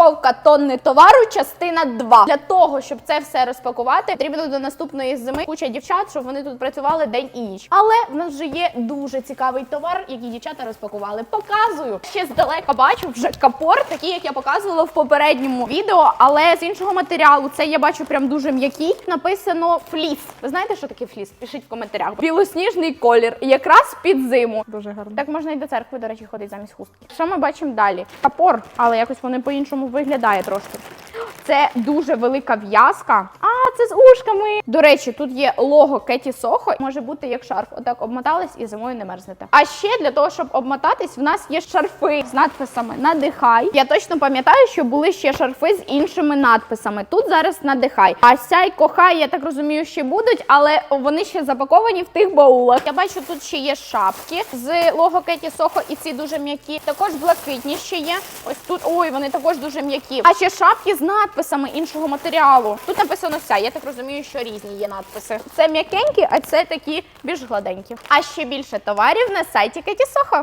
Розпаковка тонни товару, частина 2. Для того, щоб це все розпакувати, потрібно до наступної зими куча дівчат, щоб вони тут працювали день і ніч. Але в нас вже є дуже цікавий товар, який дівчата розпакували. Показую. Ще здалека бачу вже капор, такий, як я показувала в попередньому відео, але з іншого матеріалу. Це я бачу прям дуже м'який. Написано фліс. Ви знаєте, що таке фліс? Пишіть в коментарях. Білосніжний колір, якраз під зиму. Дуже гарно. Так можна і до церкви, до речі, ходить замість хустки. Що ми бачимо далі? Капор, але якось вони по-іншому виглядає трошки. Це дуже велика в'язка. А, це з ушками. До речі, тут є лого Кеті Сохо. Може бути як шарф. Отак обмотались і зимою не мерзнете. А ще для того, щоб обмотатись, в нас є шарфи з надписами Надихай. Я точно пам'ятаю, що були ще шарфи з іншими надписами. Тут зараз надихай. А сяй кохай, я так розумію, ще будуть, але вони ще запаковані в тих баулах. Я бачу, тут ще є шапки з лого Кеті Сохо, і ці дуже м'які. Також блакитні ще є. Ось тут ой, вони також дуже м'які. А ще шапки з надписами іншого матеріалу. Тут написано ся. Я так розумію, що різні є надписи. Це м'якенькі, а це такі більш гладенькі. А ще більше товарів на сайті Кеті Сохо.